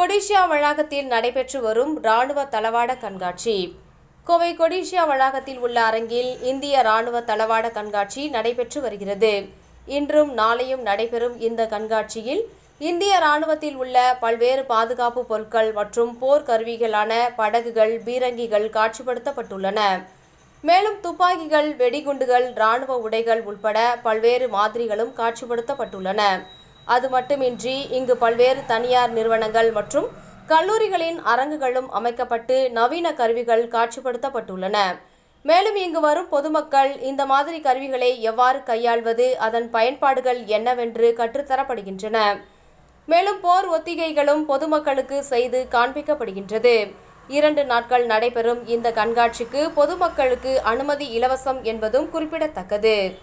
கொடிஷியா வளாகத்தில் நடைபெற்று வரும் ராணுவ தளவாட கண்காட்சி. கோவை கொடிஷியா வளாகத்தில் உள்ள அரங்கில் இந்திய ராணுவ தளவாட கண்காட்சி நடைபெற்று வருகிறது. இன்றும் நாளையும் நடைபெறும் இந்த கண்காட்சியில் இந்திய ராணுவத்தில் உள்ள பல்வேறு பாதுகாப்பு பொருட்கள் மற்றும் போர் கருவிகளான படகுகள் பீரங்கிகள் காட்சிப்படுத்தப்பட்டுள்ளன. மேலும் துப்பாக்கிகள் வெடிகுண்டுகள் ராணுவ உடைகள் உட்பட பல்வேறு மாதிரிகளும் காட்சிப்படுத்தப்பட்டுள்ளன. அது மட்டுமின்றி இங்கு பல்வேறு தனியார் நிறுவனங்கள் மற்றும் கல்லூரிகளின் அரங்குகளும் அமைக்கப்பட்டு நவீன கருவிகள் காட்சிப்படுத்தப்பட்டுள்ளன. மேலும் இங்கு வரும் பொதுமக்கள் இந்த மாதிரி கருவிகளை எவ்வாறு கையாள்வது அதன் பயன்பாடுகள் என்னவென்று கற்றுத்தரப்படுகின்றன. மேலும் போர் ஒத்திகைகளும் பொதுமக்களுக்கு செய்து காண்பிக்கப்படுகின்றது. இரண்டு நாட்கள் நடைபெறும் இந்த கண்காட்சிக்கு பொதுமக்களுக்கு அனுமதி இலவசம் என்பதும் குறிப்பிடத்தக்கது.